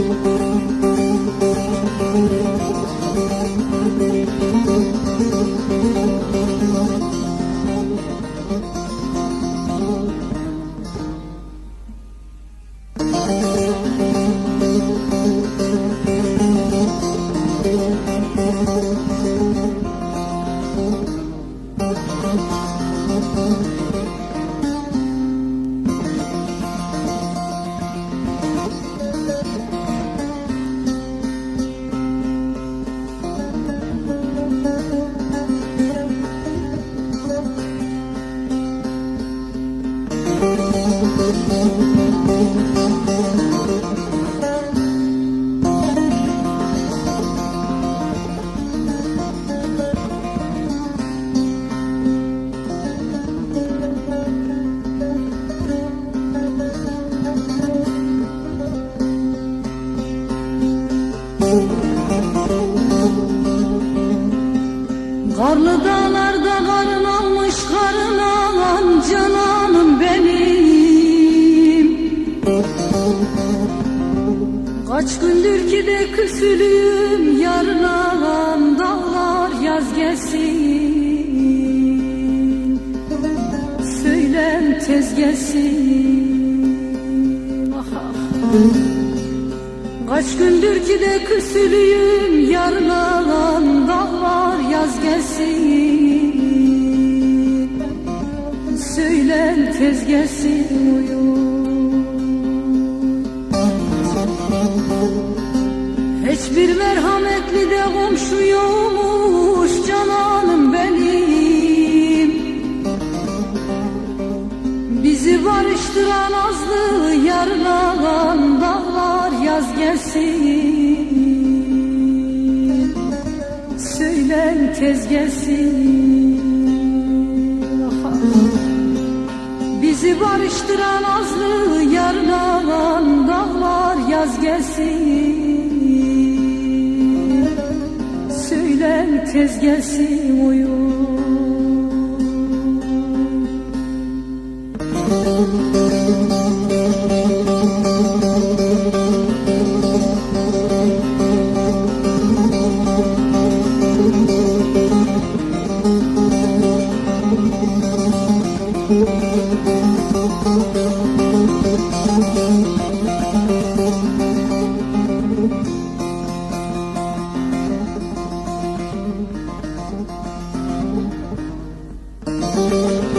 you. Karlı dağlarda karın almış karın alan cananım benim. Kaç gündür ki de küsülüyüm yarın alan dağlar yaz gelsin. Söylem tez gelsin. Ah, ah. Kaç gündür ki de küsülüyüm yarın alan dağlar yaz gelsin. Söylen tez gelsin uyum Hiçbir merhametli de komşu yokmuş cananım benim. Bizi barıştıran azlı yarın alan gelsin Söylen tez. Bizi barıştıran azlı yarın alan dağlar yaz gelsin. Söylen tez gelsin uyum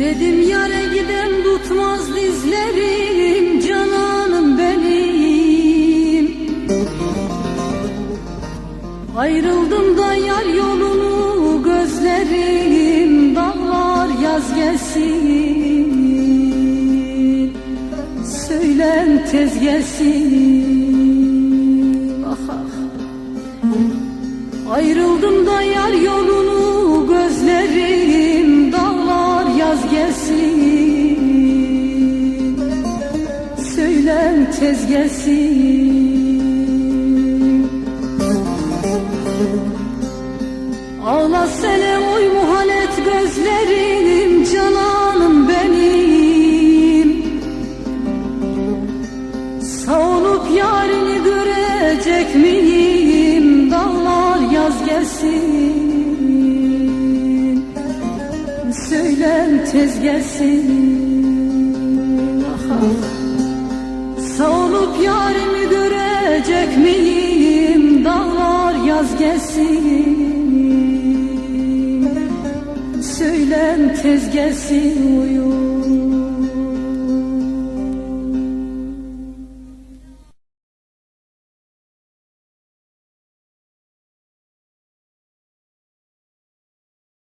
Dedim yare giden tutmaz dizlerim cananım benim. Ayrıldım da yar yolunu gözlerim dağlar yaz gelsin. Söylen tez gelsin. Ah ah Ayrıldım da yar yolunu tez gelsin Ağla selam oy muhanet gözlerim cananım benim. Savunup yarini görecek miyim? Dağlar yaz gelsin. Söylen tez gelsin Aha. Savunup yarimi görecek miyim? Dağlar yaz gelsin. Söylen tez gelsin uyum